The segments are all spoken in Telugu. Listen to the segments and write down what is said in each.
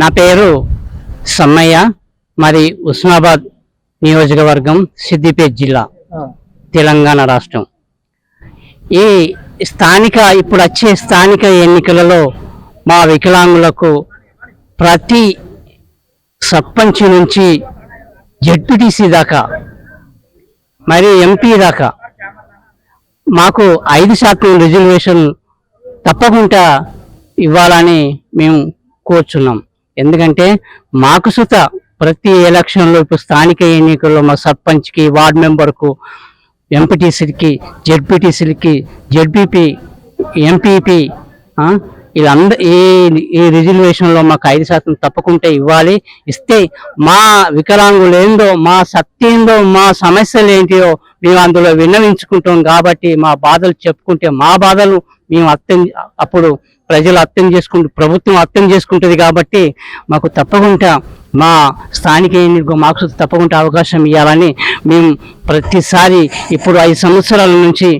నా పేరు సమ్మయ్య మరి ఉస్మాబాద్ నియోజకవర్గం సిద్దిపేట జిల్లా తెలంగాణ రాష్ట్రం. ఈ స్థానిక ఇప్పుడు వచ్చే స్థానిక ఎన్నికలలో మా వికలాంగులకు ప్రతి సర్పంచ్ నుంచి జడ్పీటీసీ దాకా మరి ఎంపీ దాకా మాకు ఐదు శాతం రిజర్వేషన్ తప్పకుండా ఇవ్వాలని మేము కోరుచున్నాం. ఎందుకంటే మాకు సుత ప్రతి ఎలక్షన్లో ఇప్పుడు స్థానిక ఎన్నికల్లో మా సర్పంచ్కి వార్డ్ మెంబర్కు ఎంపీటీసీలకి జెడ్పీటీసీలకి జెడ్పీపీ ఎంపీపీ వీళ్ళంద ఈ ఈ రిజర్వేషన్లో మాకు ఐదు శాతం తప్పకుంటే ఇవ్వాలి. ఇస్తే మా వికలాంగులు ఏందో మా శక్తి ఏందో మా సమస్యలు ఏంటియో మేము అందులో విన్నవించుకుంటాం కాబట్టి మా బాధలు చెప్పుకుంటే మా బాధలు మేము అర్థం అప్పుడు ప్రజలు అర్థం చేసుకుంటూ ప్రభుత్వం అర్థం చేసుకుంటుంది కాబట్టి మాకు తప్పకుండా మా స్థానిక ఎన్నికలు మాకు తప్పకుండా అవకాశం ఇవ్వాలని మేము ప్రతిసారి ఇప్పుడు ఐదు సంవత్సరాల నుంచి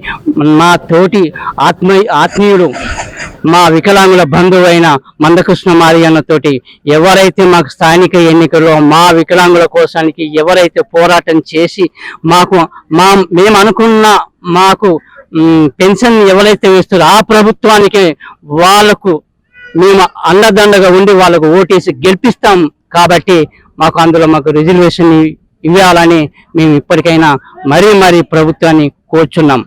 మా తోటి ఆత్మ ఆత్మీయుడు మా వికలాంగుల బంధువు అయిన మందకృష్ణ మారియన్నతోటి ఎవరైతే మాకు స్థానిక ఎన్నికల్లో మా వికలాంగుల కోసానికి ఎవరైతే పోరాటం చేసి మాకు మా మేము అనుకున్న మాకు పెన్షన్ ఎవరైతే వేస్తారో ఆ ప్రభుత్వానికి వాళ్ళకు మేము అండదండగా ఉండి వాళ్ళకు ఓటేసి గెలిపిస్తాం కాబట్టి మాకు అందులో మాకు రిజర్వేషన్ ఇవ్వాలని మేము ఇప్పటికైనా మరీ మరీ ప్రభుత్వాన్ని కోరుచున్నాం.